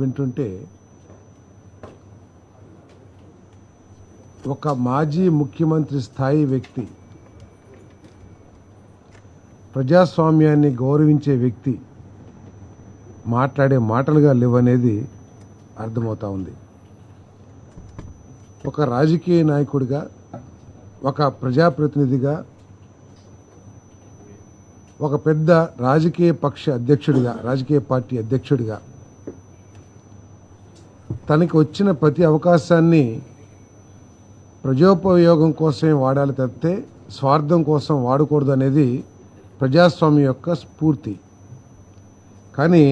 వింటుంటే ఒక మాజీ ముఖ్యమంత్రి స్థాయి వ్యక్తి ప్రజాస్వామ్యాన్ని గౌరవించే వ్యక్తి మాట్లాడే మాటలుగా లేవనేది అర్థమవుతా ఉంది. ఒక రాజకీయ నాయకుడిగా ఒక ప్రజాప్రతినిధిగా ఒక పెద్ద రాజకీయ పక్ష అధ్యక్షుడిగా రాజకీయ పార్టీ అధ్యక్షుడిగా తనకి వచ్చిన ప్రతి అవకాశాన్ని ప్రజోపయోగం కోసమే వాడాలి తప్పితే స్వార్థం కోసం వాడకూడదు అనేది ప్రజాస్వామ్యం యొక్క స్ఫూర్తి. కానీ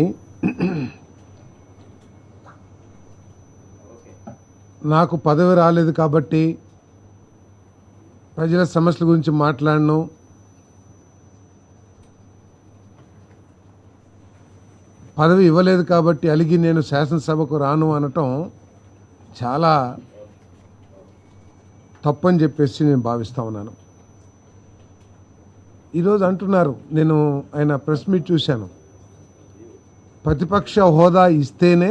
నాకు పదవి రాలేదు కాబట్టి ప్రజల సమస్యల గురించి మాట్లాడను. పదవి ఇవ్వలేదు కాబట్టి అలిగి నేను శాసనసభకు రాను అనటం చాలా తప్పని చెప్పేసి నేను భావిస్తా ఉన్నాను. ఈరోజు అంటున్నారు నేను ఆయన ప్రెస్ మీట్ చూశాను. ప్రతిపక్ష హోదా ఇస్తేనే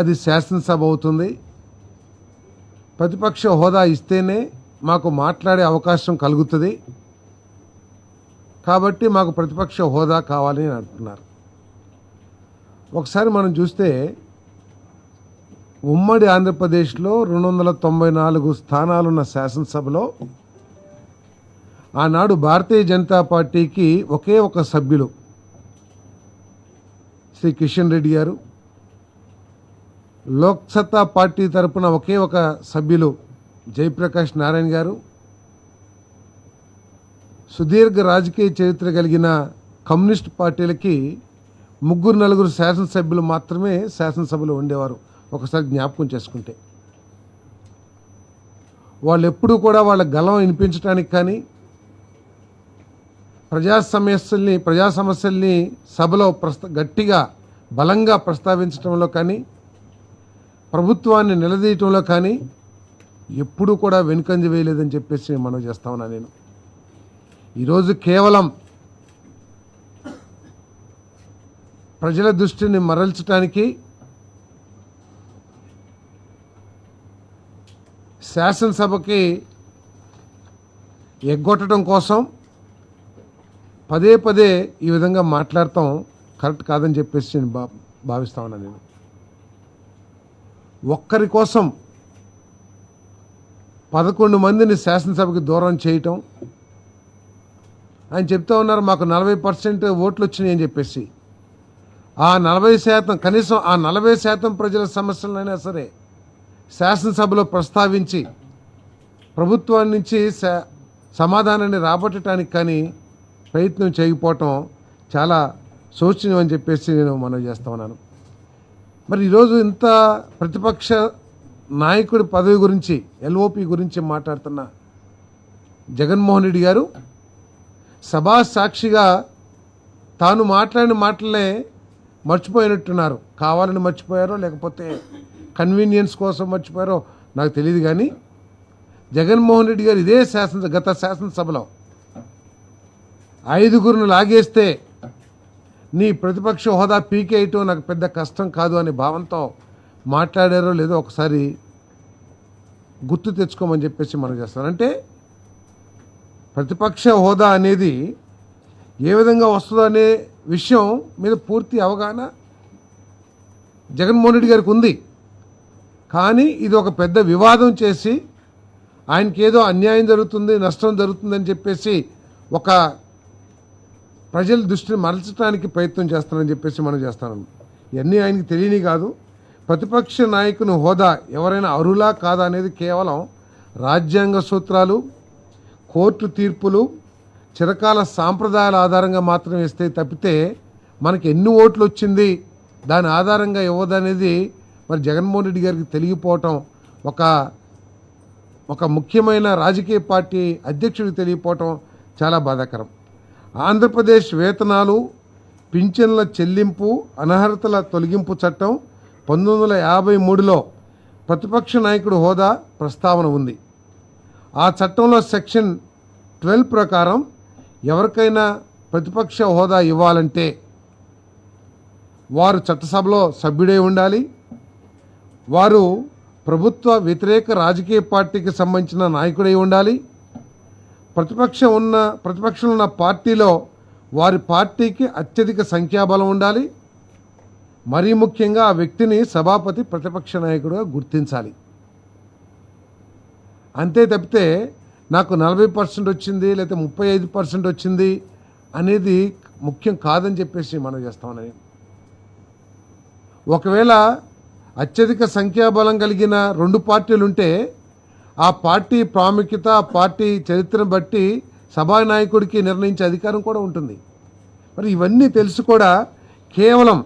అది శాసనసభ అవుతుంది. ప్రతిపక్ష హోదా ఇస్తేనే మాకు మాట్లాడే అవకాశం కలుగుతుంది. కాబట్టి మాకు ప్రతిపక్ష హోదా కావాలని అంటున్నారు. ఒకసారి మనం చూస్తే ఉమ్మడి ఆంధ్రప్రదేశ్లో రెండు వందల తొంభై నాలుగు స్థానాలున్న శాసనసభలో ఆనాడు భారతీయ జనతా పార్టీకి ఒకే ఒక సభ్యులు శ్రీ కిషన్ రెడ్డి గారు. లోక్సత్తా పార్టీ తరపున ఒకే ఒక సభ్యులు జయప్రకాష్ నారాయణ గారు. సుదీర్ఘ రాజకీయ చరిత్ర కలిగిన కమ్యూనిస్ట్ పార్టీలకి ముగ్గురు నలుగురు శాసనసభ్యులు మాత్రమే శాసనసభలో ఉండేవారు. ఒకసారి జ్ఞాపకం చేసుకుంటే. వాళ్ళు ఎప్పుడూ కూడా వాళ్ళ గలం వినిపించడానికి కానీ ప్రజా సమస్యల్ని ప్రజా సమస్యల్ని సభలో ప్రస్త గట్టిగా బలంగా ప్రస్తావించడంలో కానీ ప్రభుత్వాన్ని నిలదీయటంలో కానీ ఎప్పుడూ కూడా వెనుకంజ వేయలేదని చెప్పేసి మనం చేస్తా ఉన్నా నేను. ఈరోజు కేవలం ప్రజల దృష్టిని మరల్చడానికి శాసనసభకి ఎగ్గొట్టడం కోసం పదే పదే ఈ విధంగా మాట్లాడటం కరెక్ట్ కాదని చెప్పేసి నేను భా భావిస్తా ఉన్నాను నేను. ఒక్కరి కోసం పదకొండు మందిని శాసనసభకి దూరం చేయటం ఆయన చెప్తా ఉన్నారు. మాకు నలభై పర్సెంట్ ఓట్లు వచ్చినాయి అని చెప్పేసి. ఆ నలభై శాతం కనీసం ఆ నలభై శాతం ప్రజల సమస్యలైనా సరే శాసనసభలో ప్రస్తావించి ప్రభుత్వం నుంచి సమాధానాన్ని రాబట్టడానికి కానీ ప్రయత్నం చేయకపోవటం చాలా శోచనీయం అని చెప్పేసి నేను మనవి చేస్తా ఉన్నాను. మరి ఈరోజు ఇంత ప్రతిపక్ష నాయకుడి పదవి గురించి ఎల్ఓపి గురించి మాట్లాడుతున్న జగన్మోహన్ రెడ్డి గారు సభా సాక్షిగా తాను మాట్లాడిన మాటలే మర్చిపోయినట్టున్నారు. కావాలని మర్చిపోయారో లేకపోతే కన్వీనియన్స్ కోసం మర్చిపోయారో నాకు తెలియదు కానీ జగన్మోహన్ రెడ్డి గారు ఇదే శాసన గత శాసనసభలో ఐదుగురును లాగేస్తే నీ ప్రతిపక్ష హోదా పీకేయటం నాకు పెద్ద కష్టం కాదు అనే భావంతో మాట్లాడారో లేదో ఒకసారి గుర్తు తెచ్చుకోమని చెప్పేసి మనం చేస్తాను అంటే ప్రతిపక్ష హోదా అనేది ఏ విధంగా వస్తుందో అనే విషయం మీద పూర్తి అవగాహన జగన్మోహన్ రెడ్డి గారికి ఉంది. కానీ ఇది ఒక పెద్ద వివాదం చేసి ఆయనకి ఏదో అన్యాయం జరుగుతుంది నష్టం జరుగుతుందని చెప్పేసి ఒక ప్రజల దృష్టిని మరల్చడానికి ప్రయత్నం చేస్తానని చెప్పేసి మనం చేస్తాను ఇవన్నీ ఆయనకి తెలియని కాదు. ప్రతిపక్ష నాయకుని హోదా ఎవరైనా అరులా కాదా అనేది కేవలం రాజ్యాంగ సూత్రాలు కోర్టు తీర్పులు చిరకాల సాంప్రదాయాల ఆధారంగా మాత్రం ఇస్తే తప్పితే మనకి ఎన్ని ఓట్లు వచ్చింది దాని ఆధారంగా ఇవ్వదనేది మరి జగన్మోహన్ రెడ్డి గారికి తెలియపోవటం ఒక ఒక ముఖ్యమైన రాజకీయ పార్టీ అధ్యక్షుడికి తెలియపోవటం చాలా బాధాకరం. ఆంధ్రప్రదేశ్ వేతనాలు పింఛన్ల చెల్లింపు అనర్హతల తొలగింపు చట్టం పంతొమ్మిది వందల యాభై మూడులో ప్రతిపక్ష నాయకుడు హోదా ప్రస్తావన ఉంది. ఆ చట్టంలో సెక్షన్ ట్వెల్వ్ ప్రకారం ఎవరికైనా ప్రతిపక్ష హోదా ఇవ్వాలంటే వారు చట్టసభలో సభ్యుడై ఉండాలి. వారు ప్రభుత్వ వ్యతిరేక రాజకీయ పార్టీకి సంబంధించిన నాయకుడై ఉండాలి. ప్రతిపక్షం ఉన్న ప్రతిపక్షం ఉన్న పార్టీలో వారి పార్టీకి అత్యధిక సంఖ్యాబలం ఉండాలి. మరీ ముఖ్యంగా ఆ వ్యక్తిని సభాపతి ప్రతిపక్ష నాయకుడుగా గుర్తించాలి. అంతే తప్పితే నాకు నలభై పర్సెంట్ వచ్చింది లేకపోతే ముప్పై ఐదు పర్సెంట్ వచ్చింది అనేది ముఖ్యం కాదని చెప్పేసి మనం చేస్తామని ఒకవేళ అత్యధిక సంఖ్యాబలం కలిగిన రెండు పార్టీలు ఉంటే ఆ పార్టీ ప్రాముఖ్యత ఆ పార్టీ చరిత్రను బట్టి సభానాయకుడికి నిర్ణయించే అధికారం కూడా ఉంటుంది. మరి ఇవన్నీ తెలుసు కూడా కేవలం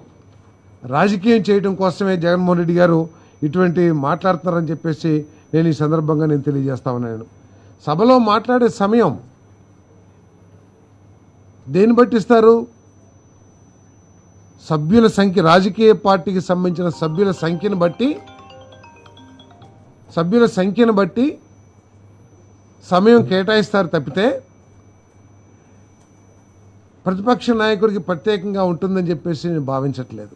రాజకీయం చేయడం కోసమే జగన్మోహన్ రెడ్డి గారు ఇటువంటి మాట్లాడుతున్నారని చెప్పేసి నేను ఈ సందర్భంగా నేను తెలియజేస్తా ఉన్నాను. సభలో మాట్లాడే సమయం దేన్ని బట్టి ఇస్తారు సభ్యుల సంఖ్య రాజకీయ పార్టీకి సంబంధించిన సభ్యుల సంఖ్యను బట్టి సభ్యుల సంఖ్యను బట్టి సమయం కేటాయిస్తారు తప్పితే ప్రతిపక్ష నాయకుడికి ప్రత్యేకంగా ఉంటుందని చెప్పేసి నేను భావించట్లేదు.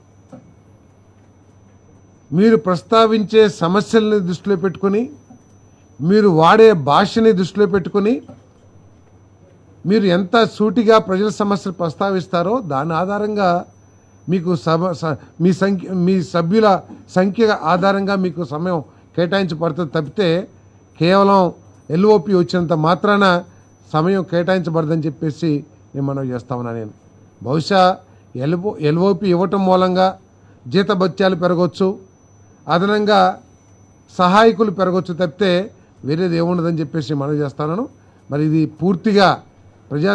మీరు ప్రస్తావించే సమస్యల్ని దృష్టిలో పెట్టుకొని మీరు వాడే భాషని దృష్టిలో పెట్టుకొని మీరు ఎంత సూటిగా ప్రజల సమస్యలు ప్రస్తావిస్తారో దాని ఆధారంగా మీకు సభ స- మీ సంఖ్య మీ సభ్యుల సంఖ్య ఆధారంగా మీకు సమయం కేటాయించబడుతుంది తప్పితే కేవలం ఎల్ఓపి వచ్చినంత మాత్రాన సమయం కేటాయించబడదని చెప్పేసి నేను మనం చేస్తామన్నా నేను. బహుశా ఎల్ఓ ఎల్ఓపి ఇవ్వటం మూలంగా జీతభత్యాలు పెరగవచ్చు అదనంగా సహాయకులు పెరగవచ్చు తప్పితే వేరేది ఏముండదని చెప్పేసి మనం చేస్తాను మరి ఇది పూర్తిగా ప్రజా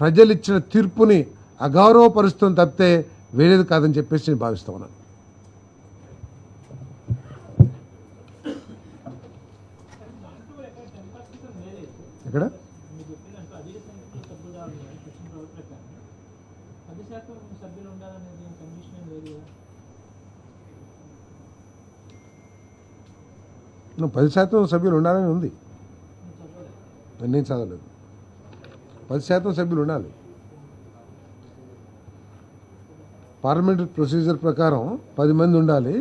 ప్రజలు ఇచ్చిన తీర్పుని అగౌరవపరుస్తుంది తప్పితే వేరేది కాదని చెప్పేసి నేను భావిస్తా ఉన్నాను. ఇక్కడ మీరు చెప్పినట్టు అధిక సంఖ్యలో సభ్యులు రావాలి కృష్ణ ప్రభుత్వ ప్రకారం పది శాతం సభ్యులు ఉండాలనేది ఏం కండిషన్ ఏం లేదు కదా నువ్వు పది శాతం సభ్యులు ఉండాలని ఉంది. నేను చదవలేదు పది శాతం సభ్యులు ఉండాలి. పార్లమెంటరీ ప్రొసీజర్ ప్రకారం పది మంది ఉండాలి.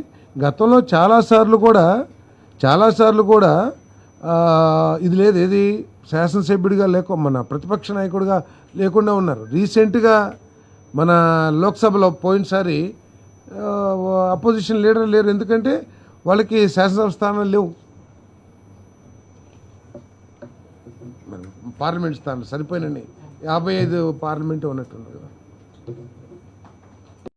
గతంలో చాలాసార్లు కూడా చాలాసార్లు కూడా ఇది లేదు. ఏది? శాసనసభ్యుడిగా లేక మన ప్రతిపక్ష నాయకుడిగా లేకుండా ఉన్నారు. రీసెంట్గా మన లోక్సభలో పోయినసారి అపోజిషన్ లీడర్ లేరు. ఎందుకంటే వాళ్ళకి శాసనసభ స్థానాలు లేవు మరి పార్లమెంట్ స్థానం సరిపోయినని. యాభై ఐదు పార్లమెంట్ ఉన్నట్టుంది కదా.